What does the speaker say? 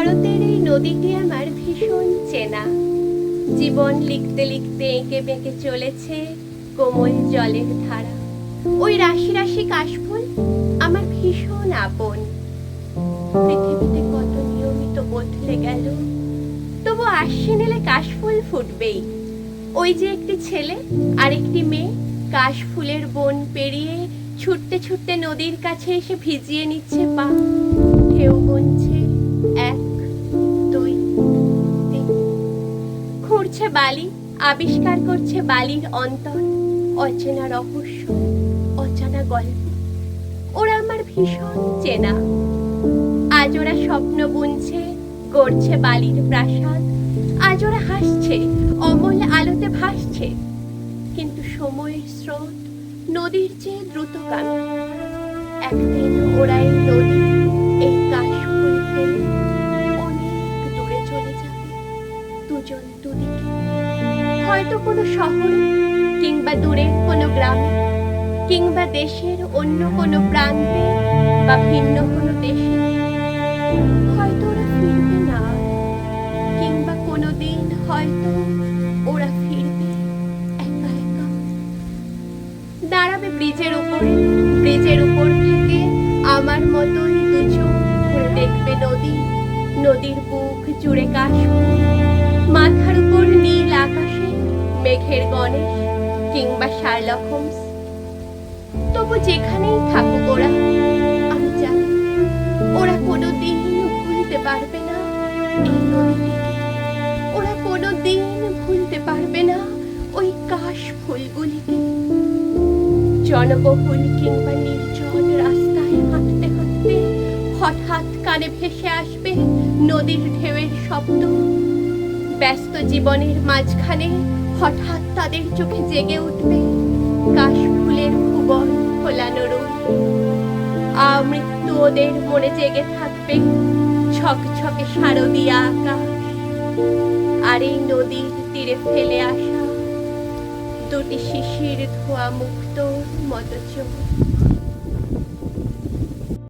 শরতের এই নদীটি আমার ভীষণ চেনা। জীবন লিখতে লিখতে এঁকে বেঁকে চলেছে কোমল জলের ধারা। ওই রাশি রাশি কাশফুল আমার ভীষণ আপন। পৃথিবীতে কত নিয়মিত বদলে গেল, তবু আশ্বিন এলে কাশফুল ফুটবেই। ওই যে একটি ছেলে আর একটি মেয়ে, কাশফুলের বন পেরিয়ে ছুটতে ছুটতে নদীর কাছে এসে ভিজিয়ে নিচ্ছে পা। ঢেউ গুনছে এক খুঁড়ছে বালি, আবিষ্কার করছে বালির অন্তর, অচেনা রহস্য অচেনা গল্প। ওরা আমার ভীষণ চেনা। আজ ওরা স্বপ্ন বুনছে, গড়ছে বালির প্রাসাদ। আজ ওরা হাসছে, অমল আলোতে ভাসছে। কিন্তু সময়ের স্রোত নদীর চেয়ে দ্রুত দ্রুতগামী একদিন ওরা এই নদী হয়তো কোনো শহরে, কিংবা দূরের কোনো গ্রামে, কিংবা দেশের অন্য কোনো প্রান্তে বা ভিন্ন কোনো দেশে হয়তো ওরা ফিরবে না। কিংবা কোনোদিন হয়তো ওরা ফিরবে একা একা দাঁড়াবে ব্রিজের উপরে, ব্রিজের উপর থেকে আমার মতোই দু চোখ দেখবে নদী, নদীর বুক জুড়ে কাশফুল মাথার আকাশে, মেঘের গণেশ কিংবা শার্লক হোমস। তবু যেখানেই থাকুক ওরা, আমি জানি, ওরা কোনোদিন ভুলতে পারবে না এই নদীটিকে। ওরা কোনোদিন ভুলতে পারবে না ওই কাশ ফুলগুলিকে। জনবহুল কিংবা নির্জন রাস্তায় হাঁটতে হাঁটতে হঠাৎ কানে ভেসে আসবে নদীর ঢেউয়ের শব্দ। ব্যস্ত জীবনের মাঝখানে হঠাৎ তাদের চোখে জেগে উঠবে কাশফুলের ভুবন ফোলানো রূপ আমৃত্যু ওদের মনে জেগে থাকবে ছকছকে শারদীয়া আকাশ আর এই নদীর তীরে ফেলে আসা দুটি শিশির ধোয়া মুক্ত মতো চোখ